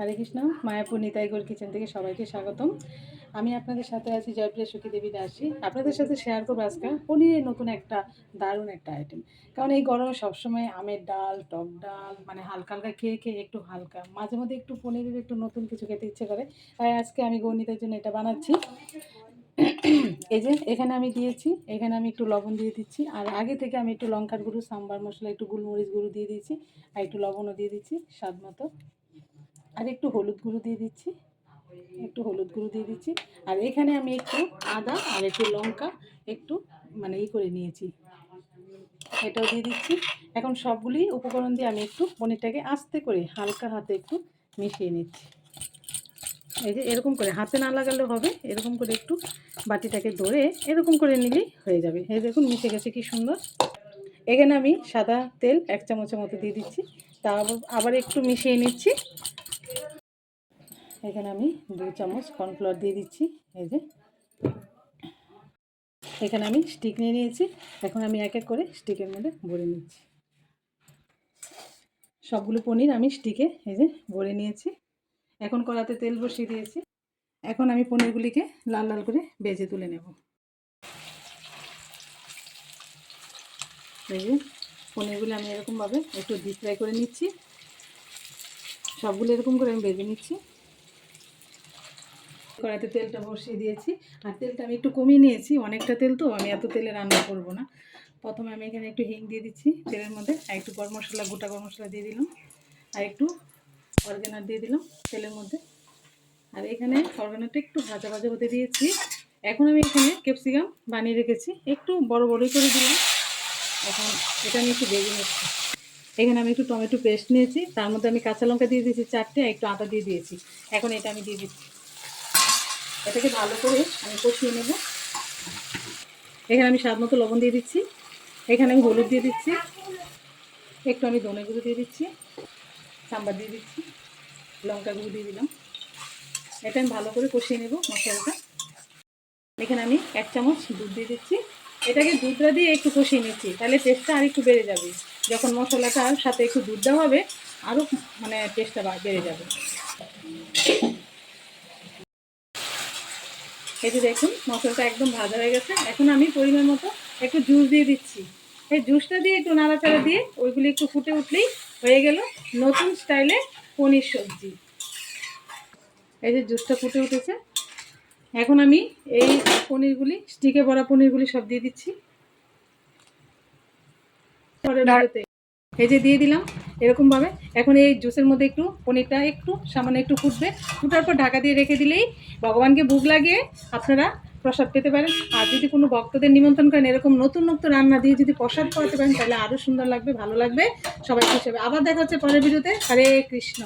হরে Krishna, Mayapur Nitaigarh kitchen থেকে সবাইকে স্বাগতম। আমি আপনাদের সাথে আছি জয়প্রিয়া সুখী দেবী দাসী। আপনাদের সাথে শেয়ার করব আজকে পনিরের নতুন একটা দারুণ একটা আইটেম কারণ এই গরমে সবসময় আমের ডাল, টক ডাল মানে হালকা হালকা খেয়ে খেয়ে একটু হালকা, মাঝে মধ্যে একটু পনিরের একটু নতুন কিছু খেতে ইচ্ছে করে। তাই আজকে আমি গণিতের জন্য এটা বানাচ্ছি। এই যে, এখানে আমি দিয়েছি, এখানে আমি একটু লবণ দিয়ে দিচ্ছি, আর আগে থেকে আমি একটু লঙ্কার গুঁড়ো, সাম্বার মশলা, একটু গোলমরিচ গুঁড়ো দিয়ে দিয়েছি, আর একটু লবণও দিয়ে দিচ্ছি, স্বাদ মতো। আর একটু হলুদ গুঁড়ো দিয়ে দিচ্ছি। একটু হলুদ গুঁড়ো দিয়ে দিচ্ছি। আর এখানে আমি একটু আদা আর একটু লঙ্কা একটু মানে ই করে নিয়েছি। এটাও দিয়ে দিচ্ছি। এখন সবগুলি উপকরণ দিয়ে আমি একটু পনিরটাকে আস্তে করে হালকা হাতে একটু মিশিয়ে নিচ্ছি। এই যে এরকম করে হাতে না লাগালেও হবে, এরকম করে একটু বাটিটাকে ধরে এরকম করে নিলেই হয়ে যাবে। এই দেখুন মিশে গেছে কি সুন্দর। এখানে আমি সাদা তেল এক চামচের মতো দিয়ে দিচ্ছি। তা আবার একটু মিশিয়ে নিচ্ছি। এখানে আমি দু চামচ কর্নফ্লাওয়ার দিয়ে দিচ্ছি, এই যে। এখানে আমি স্টিক নিয়ে নিয়েছি, এখন আমি এক এক করে স্টিকের মধ্যে ভরে নিচ্ছি। সবগুলো পনির আমি স্টিকে, এই যে, ভরে নিয়েছি। এখন কড়াতে তেল বসিয়ে দিয়েছি। এখন আমি পনিরগুলিকে লাল লাল করে বেজে তুলে নেব। এই যে, পনিরগুলি আমি এরকমভাবে একটু ডিপ ফ্রাই করে নিচ্ছি। সবগুলো এরকম করে আমি বেজে নিচ্ছি। কড়াইতে তেলটা বসিয়ে দিয়েছি। আর তেলটা আমি একটু কমিয়ে নিয়েছি। অনেকটা তেল তো, আমি এত তেলে রান্না করব না। প্রথমে আমি এখানে একটু হিং দিয়ে দিচ্ছি তেলের মধ্যে। আর একটু গরম মশলা, গোটা গরম মশলা দিয়ে দিলাম। আর একটু অর্গানার দিয়ে দিলাম তেলের মধ্যে। আর এখানে অর্গানারটা একটু ভাজা ভাজা হতে দিয়েছি। এখন আমি এখানে ক্যাপসিকাম বানিয়ে রেখেছি। একটু বড় বড়ই করে দিলাম। এখন এটা আমি একটু ভেজে নিচ্ছি। এখানে আমি একটু টমেটো পেস্ট নিয়েছি। তার মধ্যে আমি কাঁচা লঙ্কা দিয়ে দিয়েছি চারটে একটু আদা দিয়ে দিয়েছি। এখন এটা আমি দিয়ে দিচ্ছি। এটাকে ভালো করে আমি কষিয়ে নেব। এখানে আমি স্বাদ মতো লবণ দিয়ে দিচ্ছি। এখানে আমি হলুদ দিয়ে দিচ্ছি। একটু আমি ধনে গুঁড়ো দিয়ে দিচ্ছি। সাম্বার দিয়ে দিচ্ছি। লঙ্কা গুঁড়ো দিয়ে দিলাম। এটা আমি ভালো করে কষিয়ে নেব মশলাটা। এখানে আমি এক চামচ দুধ দিয়ে দিচ্ছি। এটাকে দুধটা দিয়ে একটু কষিয়ে নিচ্ছি, তাহলে টেস্টটা আর একটু বেড়ে যাবে। যখন মশলাটার সাথে একটু দুধ দেওয়া হবে আরও মানে টেস্টটা বেড়ে যাবে। এই যে দেখুন মশলাটা একদম ভাজা হয়ে গেছে। এখন আমি পরিমাণ মতো একটু জুস দিয়ে দিচ্ছি। এই জুসটা দিয়ে একটু নাড়াচাড়া দিয়ে ওইগুলি একটু ফুটে উঠলেই হয়ে গেল নতুন স্টাইলে পনির সবজি। এই যে জুসটা ফুটে উঠেছে। এখন আমি এই পনিরগুলি স্টিকে ভরা পনিরগুলি সব দিয়ে দিচ্ছি। এই যে দিয়ে দিলাম। এরকমভাবে। এখন এই জুসের মধ্যে একটু পনিরটা একটু, সামান্য একটু ফুটবে। ফুটার পর ঢাকা দিয়ে রেখে দিলেই ভগবানকে ভোগ লাগিয়ে আপনারা প্রসাদ পেতে পারেন। আর যদি কোনো ভক্তদের নিমন্ত্রণ করেন, এরকম নতুন নতুন রান্না দিয়ে যদি প্রসাদ করাতে পারেন, তাহলে আরও সুন্দর লাগবে, ভালো লাগবে। সবাই খুশি হবে আবার দেখা হচ্ছে পরের ভিডিওতে। হরে কৃষ্ণ।